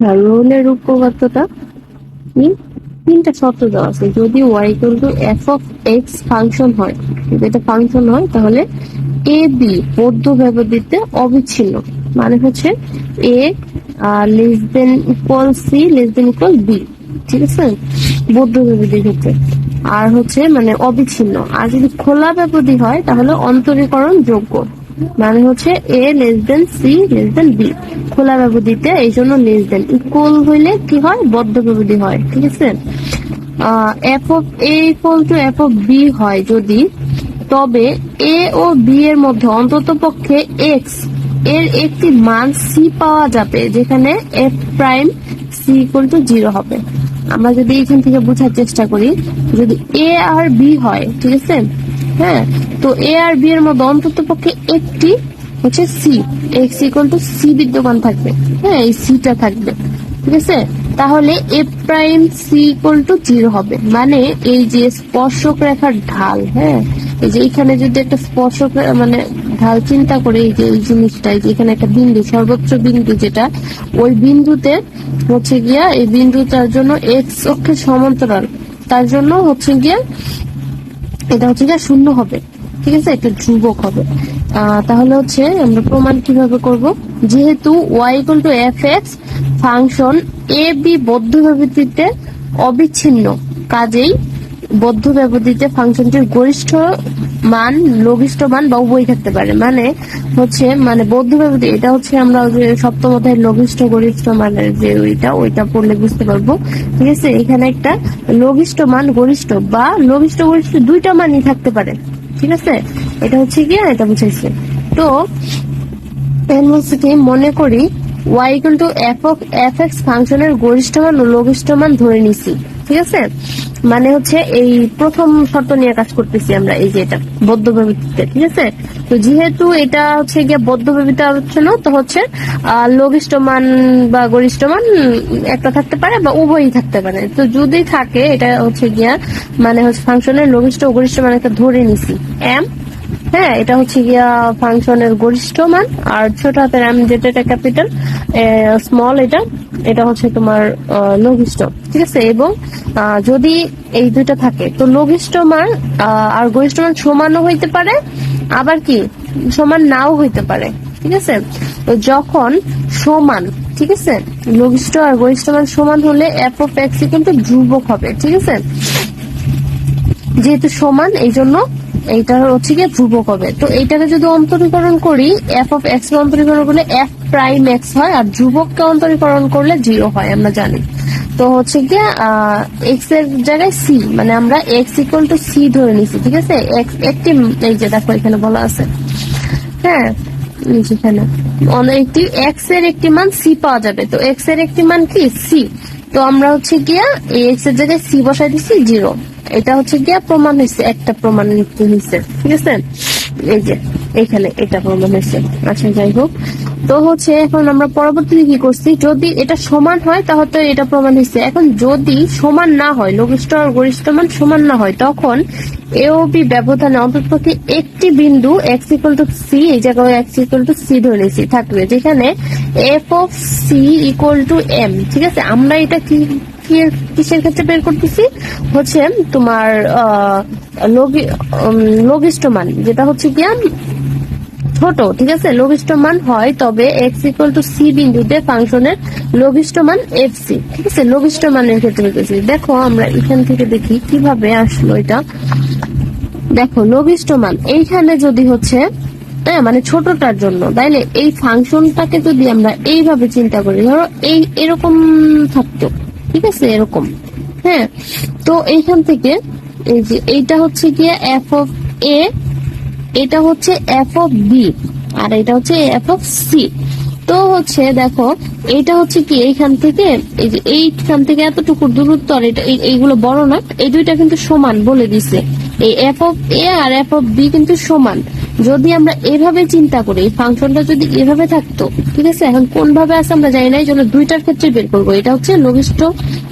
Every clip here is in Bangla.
রোলের উপপাদ্যটা তিনটা শর্ত দেওয়া আছে। যদি Y to F of X function হয়, যদি এটা ফাংশন হয়, তাহলে এ বি বদ্ধ ব্যবধিতে অবিচ্ছিন্ন। মানে হচ্ছে A less than equal C less than equal B ঠিক আছে? বদ্ধ ব্যবধির ক্ষেত্রে। আর হচ্ছে মানে অবিচ্ছিন্ন। আর যদি খোলা ব্যবধি হয়, তাহলে অন্তরীকরণ যোগ্য। মানে হচ্ছে A less than C less than B খোলা ব্যবধিতে এই জন্য লেস দেন ইকুয়াল হইলে কি হয়? বদ্ধ ব্যবধি হয়, ঠিক আছে? F of A equal to F of B হয় যদি, তবে এ ও বি এর মধ্যে অন্তত পক্ষে এক্সের একটি মান সি পাওয়া যাবে, যেখানে F prime C equal to zero হবে। আমরা যদি এখান থেকে বোঝার চেষ্টা করি, যদি এ আর বি হয়, ঠিক আছে? হ্যাঁ তো এ আর বি এর মধ্যে অন্তত পক্ষে একটি হচ্ছে C X equal to C বিদ্যমান থাকবে। হ্যাঁ এই সিটা থাকবে। ঠিক আছে? তাহলে A prime C equal to zero হবে। মানে এই যে স্পর্শক রেখার ঢাল হ্যাঁ? এই যে এখানে যদি একটা স্পর্শক মানে ঢাল চিন্তা করে এই যে এই জিনিসটা, এই যে এখানে একটা বিন্দু, সর্বোচ্চ বিন্দু যেটা, ওই বিন্দুতে হচ্ছে গিয়া এই বিন্দুটার জন্য এক্স অক্ষের সমান্তরাল, তার জন্য হচ্ছে গিয়া এটা হচ্ছে গিয়ে শূন্য হবে। ঠিক আছে, একটা ধ্রুবক হবে। তাহলে হচ্ছে আমরা প্রমাণ কীভাবে করব? যেহেতু Y equal to F X function A B বদ্ধ ব্যবধিতে অবিচ্ছিন্ন, কাজেই বদ্ধ ব্যবধিতে ফাংশনটির গরিষ্ঠ মান, লঘিষ্ঠ মান বা উভয় থাকতে পারে। মানে হচ্ছে মানে বদ্ধ ব্যবধি, এটা হচ্ছে আমরা যে সপ্তম অধ্যায়ের লঘিষ্ঠ গরিষ্ঠ মানের যে ওইটা ওইটা পড়লে বুঝতে পারব। ঠিক আছে, এখানে একটা লঘিষ্ঠ মান, গরিষ্ঠ বা লঘিষ্ঠ গরিষ্ঠ দুইটা মানই থাকতে পারে। ঠিক আছে? এটা হচ্ছে গিয়ে এটা বুঝাইছে তো ইউনিভার্সিটি মনে করি ওয়াই কিন্তু এফ এক্স ফাংশনের গরিষ্ঠ মান ও লঘিষ্ঠ মান ধরে নিছি, ঠিক আছে? মানে হচ্ছে এই প্রথম শর্ত নিয়ে কাজ করতেছি আমরা, এই যে এটা বদ্ধ ভাবিতে ঠিক আছে? তো যেহেতু এটা হচ্ছে গিয়ে বদ্ধ ভাবিতে আলোচনা, তো হচ্ছে লঘিষ্ঠ মান বা গরিষ্ঠ মান একটা থাকতে পারে বা উভয়ই থাকতে পারে। তো যদি থাকে, এটা হচ্ছে গিয়া মানে হচ্ছে ফাংশনের লঘিষ্ঠ ও গরিষ্ঠ মান একটা ধরে নিছি। এম হ্যাঁ এটা হচ্ছে গিয়া ফাংশনের গরিষ্ঠ মান, আর ছোট হাতের এম যেটা এটা ক্যাপিটাল স্মল এটা এটা হচ্ছে তোমার লঘিষ্ঠ, ঠিক আছে? এবং যদি এই দুইটা থাকে, তো লঘিষ্ঠ মান আর গরিষ্ঠ মান সমানও হইতে পারে, আবার কি? সমান নাও হইতে পারে, ঠিক আছে? তো যখন সমান, ঠিক আছে? লঘিষ্ঠ আর গরিষ্ঠ মান সমান হলে এফ অফ এক্স কিন্তু ধ্রুবক হবে, ঠিক আছে? যেহেতু সমান এই জন্য এইটা হচ্ছে গিয়ে ধ্রুবক হবে তো এইটাকে যদি অন্তরীকরণ করি এফ অফ এক্স অন্তরীকরণ করলে এফ প্রাইম এক্স হয় আর ধ্রুবককে অন্তরীকরণ করলে জিরো হয়, আমরা জানি। তো হচ্ছে গিয়ে এক্সের জায়গায় সি মানে আমরা এক্স ইকুয়াল টু সি ধরে নিছি, ঠিক আছে? এক্স একটি এই যে দেখো এখানে বলা আছে। হ্যাঁ অন্য একটি এক্সের একটি মান সি পাওয়া যাবে। তো এক্সের একটি মান কি? সি তো আমরা হচ্ছে গিয়া এই এক্সের জায়গায় সি বসাই দিচ্ছি জিরো এটা হচ্ছে গিয়া প্রমাণ হয়েছে, একটা প্রমাণ হয়েছে, ঠিক আছে? এই যে, এখানে এটা প্রমাণ হয়েছে। আচ্ছা যাই হোক। তো হচ্ছে এখন আমরা পরবর্তীতে কি করছি, যদি এটা সমান হয়, তাহলে এটা প্রমাণ হয়েছে। এখন যদি সমান না হয়, লঘিষ্ঠ আর গরিষ্ঠ মান সমান না হয়, তখন এ ও বি ব্যবধানে অন্ততপক্ষে একটি বিন্দু এক্স ইকুয়াল টু সি এই জায়গায় এক্স ইকুয়াল টু সি ধরে নিয়েছি, থাকবে। যেখানে F of C equal to M ঠিক আছে? আমরা এটা কি কিসের ক্ষেত্রে বের করতেছি? হচ্ছে তোমার লঘিষ্ঠ মান, যেটা হচ্ছে কি ছোট, ঠিক আছে? লঘিষ্ঠ মান হয়, তবে এক্স ইকুয়াল টু সি বিন্দুতে ফাংশনের লঘিষ্ঠ মান এফ সি ঠিক আছে? লঘিষ্ঠ মানের ক্ষেত্রে বলতেছি দেখো, আমরা এখান থেকে দেখি কীভাবে আসলো এটা। দেখো, লঘিষ্ঠ মান, এইখানে যদি হচ্ছে হ্যাঁ মানে ছোটটার জন্য। তাইলে এই ফাংশনটাকে যদি আমরা এইভাবে চিন্তা করি, ধরো এই এরকম থাকতো, ঠিক আছে, এরকম। হ্যাঁ তো এইখান থেকে এই যে এইটা হচ্ছে গিয়ে এফ অফ এ এটা হচ্ছে এফ অফ বি আর এটা হচ্ছে এফ অফ সি তো হচ্ছে দেখো এটা হচ্ছে কি এইখান থেকে, এই যে এইখান থেকে এতটুকু দূরত্ব, আর এটা এই- এইগুলো বড় না, এই দুইটা কিন্তু সমান বলে দিছে। এই এফ অফ এ আর এফ অফ বি কিন্তু সমান। যদি আমরা এভাবে চিন্তা করি ফাংশনটা যদি এভাবে থাকতো, ঠিক আছে? এখন কোন ভাবে আছে আমরা জানি না এই জন্য দুইটার ক্ষেত্রে বের করব। এটা হচ্ছে লঘিষ্ঠ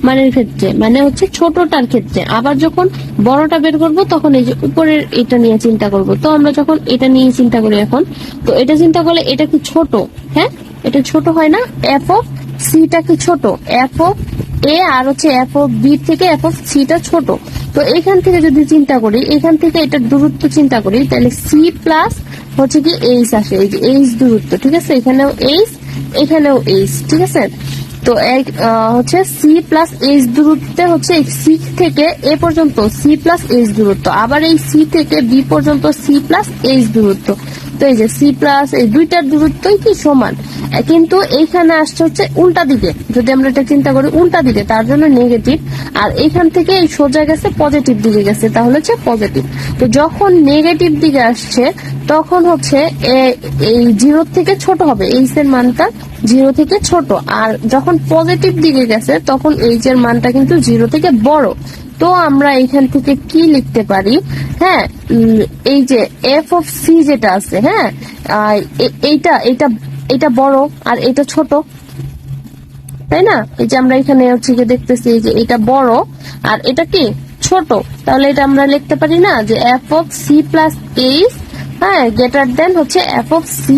মানের ক্ষেত্রে মানে হচ্ছে ছোটটার ক্ষেত্রে। আবার যখন বড়টা বের করব, তখন এই যে উপরের এটা নিয়ে চিন্তা করব। তো আমরা যখন এটা নিয়ে চিন্তা করি এখন, তো এটা চিন্তা করলে এটা কি ছোট? হ্যাঁ? এটা ছোট হয় না? এফ অফ সিটা কি ছোট? এফ অফ এ আর হচ্ছে এফ অফ বি থেকে এফ অফ সিটা ছোট। এখান থেকে যদি চিন্তা করি, এখান থেকে এটার দূরত্ব চিন্তা করি, তাহলে সি প্লাস হচ্ছে কি এইচ আসে। এই যে এইচ দূরত্ব, ঠিক আছে? এখানেও এইচ এখানেও এইচ ঠিক আছে? তো এক হচ্ছে সি প্লাস এইচ দূরত্বে হচ্ছে সি থেকে এ পর্যন্ত সি প্লাস এইচ দূরত্ব। আবার এই সি থেকে বি পর্যন্ত সি প্লাস এইচ দূরত্ব। তো এই যে সি প্লাস এই দুইটার দূরত্বই কি সমান? কিন্তু এইখানে আসছে হচ্ছে উল্টা দিকে। যদি আমরা এটা চিন্তা করি, উল্টা দিকে, তার জন্য নেগেটিভ আর এইখান থেকে এই সোজা গেছে পজিটিভ দিকে গেছে, তাহলে হচ্ছে পজিটিভ তো যখন নেগেটিভ দিকে আসছে, তখন হচ্ছে এই জিরো থেকে ছোট হবে। এইচ এর মানটা জিরো থেকে ছোট। আর যখন পজিটিভ দিকে গেছে, তখন এইচ এর মানটা কিন্তু জিরো থেকে বড়। তো আমরা এখান থেকে কি লিখতে পারি? হ্যাঁ এই যে এফ অফ সি যেটা আছে হ্যাঁ এইটা, এটা এটা বড় আর এটা ছোট, তাই না? এই যে আমরা এখানে হচ্ছে গিয়ে দেখতেছি যে এটা বড় আর এটা কি? ছোট। তাহলে এটা আমরা লিখতে পারি না যে F of C plus H হ্যাঁ গ্রেটার দেন হচ্ছে এফ অফ সি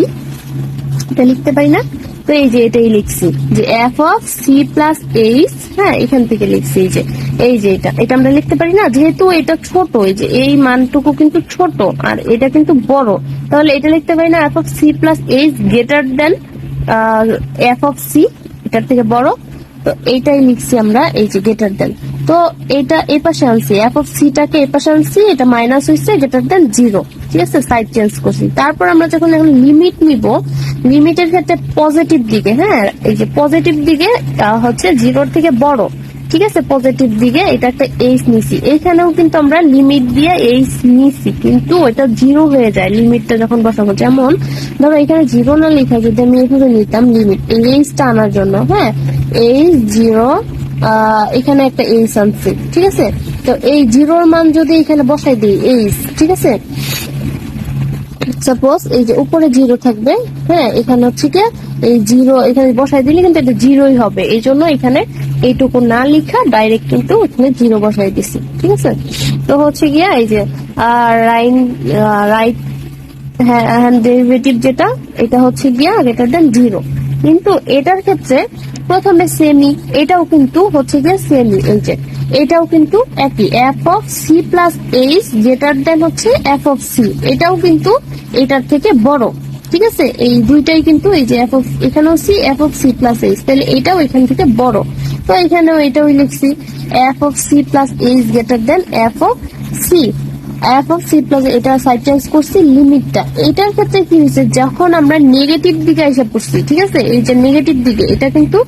এটা লিখতে পারি না? তো এই যে এটাই লিখছি যে F of C plus H হ্যাঁ এখান থেকে লিখছি এই যে এই যে এটা এটা আমরা লিখতে পারি না, যেহেতু এটা ছোট, এই যে এই মানটুকু কিন্তু ছোট আর এটা কিন্তু বড়। তাহলে এটা লিখতে পারি না F of C plus H greater than F of C এটার থেকে বড়। তো এইটাই লিখছি আমরা, এই যে গ্রেটার দেন তো এটা এই পাশে আনছি এফ অফ সিটাকে এই পাশে আনছি, এটা মাইনাস হয়েছে গ্রেটার দেন জিরো ঠিক আছে? সাইড চেঞ্জ করছি। তারপর আমরা যখন এখন লিমিট নিব লিমিটের ক্ষেত্রে পজিটিভ দিকে হ্যাঁ এই যে পজিটিভ দিকে হচ্ছে জিরোর থেকে বড়। ঠিক আছে পজিটিভ দিকে এটা একটা এইচ নিছি। এইখানেও কিন্তু আমরা লিমিট দিয়ে এইচ নিছি, কিন্তু এটা জিরো হয়ে যায় লিমিটটা যখন বসাবো। যেমন, ধরো এখানে জিরো না লেখা যদি আমি এভাবে নিতাম লিমিট এই এইচটা আনার জন্য হ্যাঁ? এইচ জিরো এখানে একটা এইচ আনছি, ঠিক আছে? তো এই জিরোর মান যদি এখানে বসাই দিই এইচ ঠিক আছে? সাপোজ এই যে উপরে জিরো থাকবে হ্যাঁ? এখানে হচ্ছে কি এই জিরো এখানে বসাই দিলে কিন্তু এটা জিরোই হবে। এই জন্য এখানে এইটুকু না লিখা ডাইরেক্ট কিন্তু এখানে জিরো বসাই দিছি, ঠিক আছে? তো হচ্ছে গিয়া এই যে রাইন রাইট হ্যান্ড ডেরিভেটিভ যেটা, এটা হচ্ছে গিয়া গ্রেটার দেন জিরো কিন্তু এটার ক্ষেত্রে প্রথমে সেমি এটাও কিন্তু হচ্ছে গিয়ে সেমি এই যে, এটাও কিন্তু একই। F of C plus H greater than হচ্ছে এফ অফ সি এটাও কিন্তু এটার থেকে বড়, ঠিক আছে? এই দুইটাই কিন্তু এই যে এফ অফ এখানেও C F of C plus H তাহলে এটাও এখান থেকে বড়। তো এখানেও এটাও লিখছি F of C plus H greater than F of C F of C plus এটা সাইড চেঞ্জ করছি, লিমিটটা। এটার ক্ষেত্রে কি হয়েছে, যখন আমরা নেগেটিভ দিকে এসে পড়ছি, ঠিক আছে? এই যে নেগেটিভ দিকে, এটা কিন্তু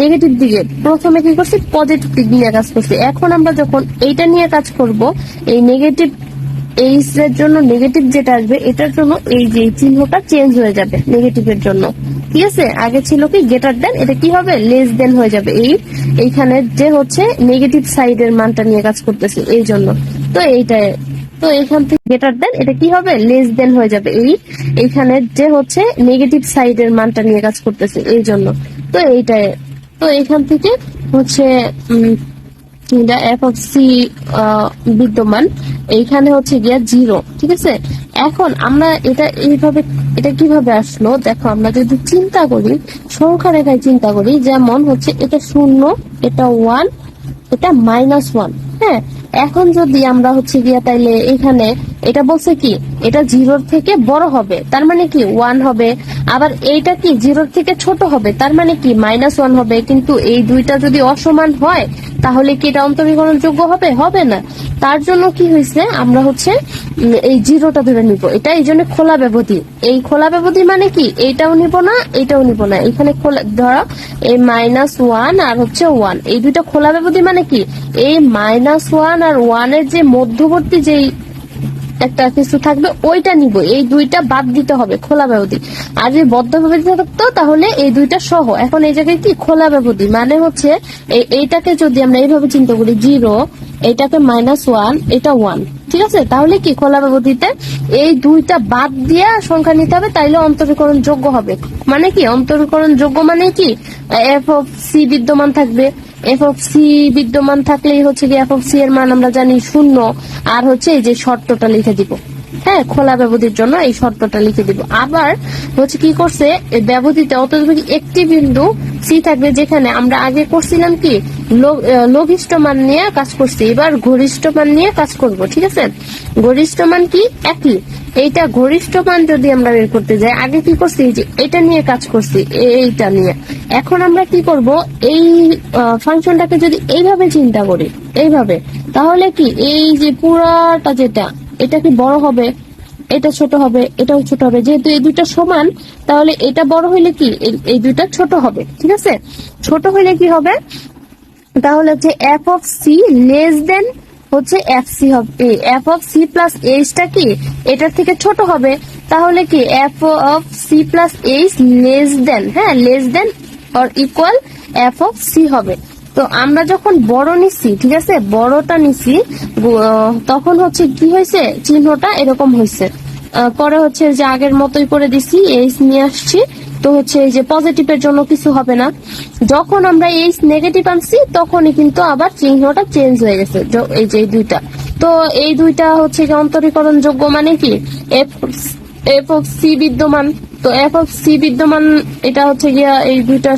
নেগেটিভ দিকে। প্রথমে কি করছি? পজিটিভ দিক নিয়ে কাজ করছি। এখন আমরা যখন এইটা নিয়ে কাজ করব, এই নেগেটিভ এইচ এর জন্য নেগেটিভ যেটা আসবে, এটার জন্য এই যে চিহ্নটা চেঞ্জ হয়ে যাবে নেগেটিভের জন্য। ঠিক আছে? আগে ছিল কি গেটার দেন এটা কি হবে? লেস দেন হয়ে যাবে। এই, এইখানে যে হচ্ছে নেগেটিভ সাইডের মানটা নিয়ে কাজ করতেছে, এই জন্য। তো এইটা, তো এখান থেকে গেটার দেন এটা কি হবে? লেস দেন হয়ে যাবে। এই, এইখানে যে হচ্ছে নেগেটিভ সাইডের মানটা নিয়ে কাজ করতেছে, এই জন্য। তো এইটাই তো এখান থেকে হচ্ছে বিদ্যমান। এইখানে হচ্ছে গিয়া জিরো, ঠিক আছে? এখন আমরা এটা এইভাবে, এটা কীভাবে আসলো? দেখো, আমরা যদি চিন্তা করি, সংখ্যা রেখায় চিন্তা করি, যেমন হচ্ছে এটা শূন্য, এটা ওয়ান এটা মাইনাস ওয়ান হ্যাঁ? এখন যদি আমরা হচ্ছে গিয়া তাইলে এখানে এটা বলছে কি, এটা জিরোর থেকে বড় হবে, তার মানে কি ওয়ান হবে, আবার এইটা কি জিরোর থেকে ছোট হবে, তার মানে কি মাইনাস ওয়ান হবে, কিন্তু এই দুইটা যদি অসমান হয়, তাহলে কি এটা অন্তরীকরণ যোগ্য হবে? হবে না। তার জন্য কি হয়েছে, আমরা হচ্ছে এই জিরোটা ধরে নিব। এটা এই জন্য খোলা ব্যবধি। এই খোলা ব্যবধি মানে কি? এইটাও নিব না, এইটাও নিব না। এখানে খোলা, ধরো, এই মাইনাস ওয়ান আর হচ্ছে ওয়ান এই দুইটা খোলা ব্যবধি মানে কি? এই মাইনাস ওয়ান আর ওয়ানের যে মধ্যবর্তী যেই একটা কিছু থাকবে, ওইটা নিব। এই দুইটা বাদ দিতে হবে, খোলা ব্যবধি। আর যদি বদ্ধ ব্যবধি থাকতো, তাহলে এই দুইটা সহ। এখন এই জায়গায় কি? খোলা ব্যবধি। মানে হচ্ছে এই এইটাকে যদি আমরা এইভাবে চিন্তা করি, জিরো, এটাকে মাইনাস ওয়ান এটা ওয়ান ঠিক আছে? তাহলে কি? খোলা ব্যবধিতে এই দুইটা বাদ দিয়ে সংখ্যা নিতে হবে, তাইলে অন্তরীকরণ যোগ্য হবে। মানে কি? অন্তরীকরণ যোগ্য মানে কি? এফ অফ সি বিদ্যমান থাকবে। এফ অফ সি বিদ্যমান থাকলেই হচ্ছে কি সি এর মান আমরা জানি শূন্য। আর হচ্ছে এই যে শর্তটা লিখে দিব। হ্যাঁ খোলা ব্যবধির জন্য এই শর্তটা লিখে দিব। আবার হচ্ছে কি করছে ব্যবধিতে অত্যধিক একটি বিন্দু সি থাকবে যেখানে আমরা আগে করছিলাম কি লঘিষ্ঠ মান নিয়ে কাজ করছি, এবার ঘনিষ্ঠ মান নিয়ে কাজ করব, ঠিক আছে? গরিষ্ঠ মান কি? একই। এইটা গরিষ্ঠ মান যদি আমরা বের করতে যাই, আগে কি করছি? যে এটা নিয়ে কাজ করছি এইটা নিয়ে। এখন আমরা কি করব? এই ফাংশনটাকে যদি এইভাবে চিন্তা করি, এইভাবে, তাহলে কি? এই যে পুরাটা যেটা এটা কি বড় হবে? এটা ছোট হবে, এটাও ছোট হবে। যেহেতু এই দুইটা সমান, তাহলে এটা বড় হইলে কি? এই- দুইটা ছোট হবে, ঠিক আছে? ছোট হইলে কি হবে? তাহলে হচ্ছে F of C less than হচ্ছে এফ সি হবে। এফ অফ সি প্লাস এইচটা কি? এটার থেকে ছোট হবে। তাহলে কি F of C plus H less than হ্যাঁ less than or equal F of C হবে। তো আমরা যখন বড় নিচ্ছি ঠিক আছে? বড়টা আহ, তখন হচ্ছে কি হয়েছে? চিহ্নটা এরকম হয়েছে। পরে হচ্ছে যে আগের মতোই করে দিছি এইচ নিয়ে আসছি। তো হচ্ছে এই যে পজিটিভের জন্য কিছু হবে না। যখন আমরা এইচ নেগেটিভ আনছি তখনই কিন্তু আবার চিহ্নটা চেঞ্জ হয়ে গেছে এই যে দুইটা। তো এই দুইটা হচ্ছে অন্তরীকরণ যোগ্য মানে কি? এফ এফ অফ সি বিদ্যমান। তো এফ অফ সি বিদ্যমান এটা হচ্ছে গিয়া এই দুইটা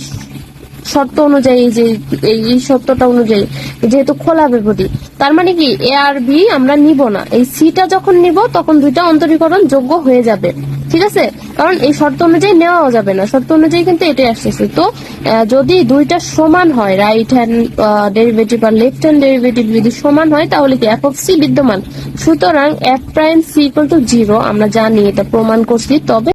শর্ত অনুযায়ী যে এই শর্তটা অনুযায়ী যেহেতু খোলা ব্যবধি তার মানে কি এ আর বি আমরা নিব না। এই সিটা যখন নিব, তখন দুইটা অন্তরীকরণ যোগ্য হয়ে যাবে। ঠিক আছে? কারণ এই শর্ত অনুযায়ী নেওয়াও যাবে না। শর্ত অনুযায়ী কিন্তু এটাই আসতেছে তো যদি দুইটা সমান হয় রাইট হ্যান্ড ডেরিভেটিভ আর লেফট হ্যান্ড ডেরিভেটিভ যদি সমান হয়, তাহলে কি এফ অফ সি বিদ্যমান? সুতরাং F prime C equal to zero আমরা জানি এটা প্রমাণ করছি। তবে